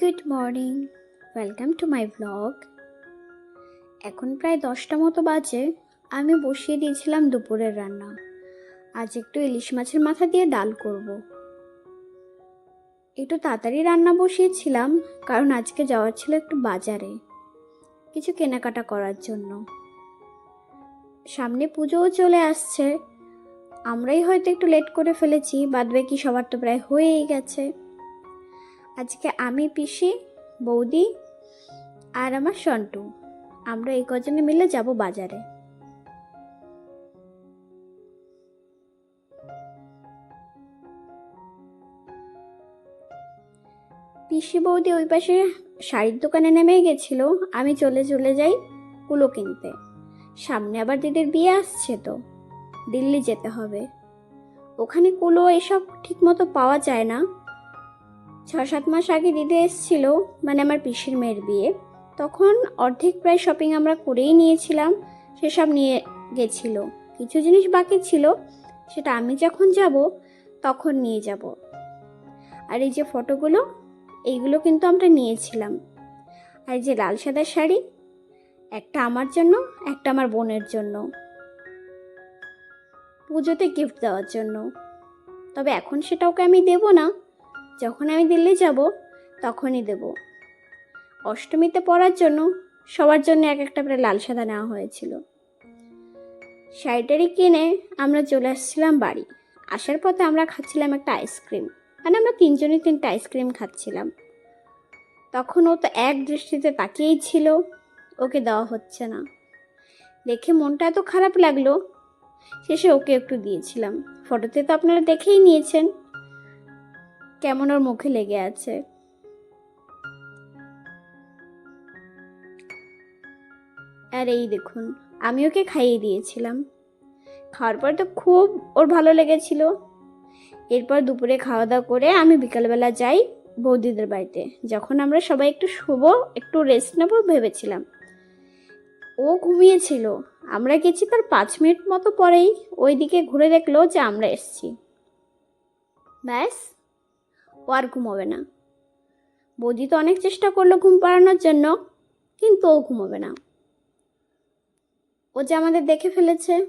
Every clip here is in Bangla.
Good morning, welcome to my blog. এখন প্রায় দশটা মতো বাজে, আমি বসিয়ে দিয়েছিলাম দুপুরের রান্না। আজ একটু ইলিশ মাছের মাথা দিয়ে ডাল করব। একটু তাড়াতাড়ি রান্না বসিয়েছিলাম, কারণ আজকে যাওয়ার ছিল একটু বাজারে, কিছু কেনাকাটা করার জন্য। সামনে পুজোও চলে আসছে, আমরাই হয়তো একটু লেট করে ফেলেছি বাদ বাকি সবার তো প্রায় হয়েই গেছে। আজকে আমি পিসি, বৌদি আর আমার সন্টু। আমরা এই কজনে মিলে যাব বাজারে। পিসি, বৌদি ওই পাশে শাড়ির দোকানে নেমে গেছিল। আমি চলে চলে যাই কুলো কিনতে। সামনে আবার দিদির বিয়ে আসছে তো, দিল্লি যেতে হবে। ওখানে কুলো এসব ঠিকমতো পাওয়া যায় না। ছ সাত মাস আগে দিদি এসেছিল মানে আমার পিসির মেয়ের বিয়ে। তখন অর্ধেক প্রায় শপিং আমরা করেই নিয়েছিলাম, সেসব নিয়ে গেছিল। কিছু জিনিস বাকি ছিল, সেটা আমি যখন যাব, তখন নিয়ে যাব। আর এই যে ফটোগুলো, এইগুলো কিন্তু আমরা নিয়েছিলাম। আর এই যে লাল সাদা শাড়ি, একটা আমার জন্য, একটা আমার বোনের জন্য। পুজোতে গিফট দেওয়ার জন্য। তবে এখন সেটা ওকে আমি দেবো না। যখন আমি দিল্লি যাব, তখনই দেব। অষ্টমীতে পরার জন্য সবার জন্য এক একটা করে লাল সাদা নেওয়া হয়েছিল। শাড়িটারি কিনে আমরা চলে আসছিলাম বাড়ি। আসার পথে আমরা খাচ্ছিলাম একটা আইসক্রিম। মানে আমরা তিনজনই তিনটা আইসক্রিম খাচ্ছিলাম। তখন ও তো এক দৃষ্টিতে তাকিয়েই ছিল, ওকে দেওয়া হচ্ছে না। দেখে মনটা এত খারাপ লাগল, শেষে ওকে একটু দিয়েছিলাম। ফটোতে তো আপনারা দেখেই নিয়েছেন। কেমন ওর মুখে লেগে আছে? আর এই দেখুন, আমি ওকে খাইয়ে দিয়েছিলাম। খাওয়ার পর তো খুব ওর ভালো লেগেছিল। এরপর দুপুরে খাওয়া দাওয়া করে আমি বিকালবেলা যাই বৌদিদের বাড়িতে। যখন আমরা সবাই একটু শুভ একটু রেস্ট নেব ভেবেছিলাম। ও ঘুমিয়েছিল। আমরা গেছি তার পাঁচ মিনিট মতো পরেই। ওই দিকে ঘুরে দেখল যে আমরা এসছি। ব্যাস। ও আর ঘুমোবে না। বৌদি তো অনেক চেষ্টা করল ঘুম পাড়ানোর জন্য, কিন্তু ও ঘুমোবে না। ও যে আমাদের দেখে ফেলেছে।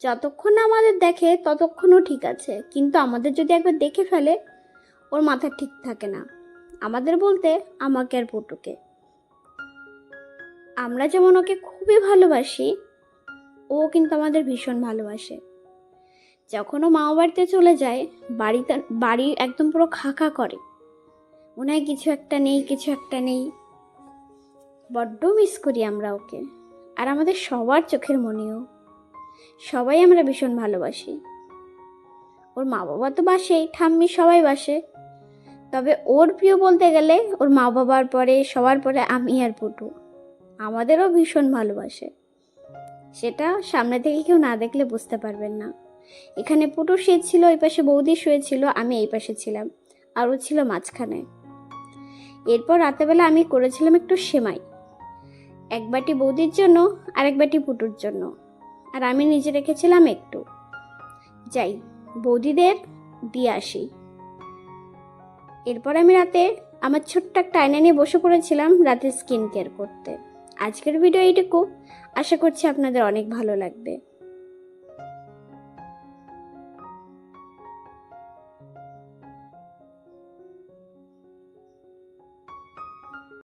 যতক্ষণ আমাদের দেখে ততক্ষণও ঠিক আছে। কিন্তু আমাদের যদি একবার দেখে ফেলে, ওর মাথা ঠিক থাকে না। আমাদের বলতে আমাকে আর পটুকে আমরা যেমন ওকে খুবই ভালোবাসি, ও কিন্তু আমাদের ভীষণ ভালোবাসে। যখন ও মামা বাড়িতে চলে যায় বাড়িতে বাড়ি একদম পুরো খাকা করে। হয় কিছু একটা নেই, কিছু একটা নেই। বড্ড মিস করি আমরা ওকে। আর আমাদের সবার চোখের মনেও। সবাই আমরা ভীষণ ভালোবাসি। ওর মা বাবা তো বাসেই ঠাম্মি সবাই বাসে। তবে ওর প্রিয় বলতে গেলে, ওর মা বাবার পরে, সবার পরে আমি আর পুটু। আমাদেরও ভীষণ ভালোবাসে। সেটা সামনে থেকে কেউ না দেখলে বুঝতে পারবেন না। এখানে পুটু শুয়েছিল ওই পাশে বৌদি শুয়েছিল আমি এই পাশে ছিলাম, আর ও ছিল মাঝখানে। এরপর রাতেবেলা আমি করেছিলাম একটু সেমাই, এক বাটি বৌদির জন্য আর এক বাটি পুটুর জন্য, আর আমি নিজে রেখেছিলাম একটু। যাই, বৌদিদের দিয়ে আসি। এরপর আমি রাতে আমার ছোট্ট একটা আয়না নিয়ে বসে পড়েছিলাম রাতে স্কিন কেয়ার করতে। আজকের ভিডিও এইটুকু। আশা করছি আপনাদের অনেক ভালো লাগবে।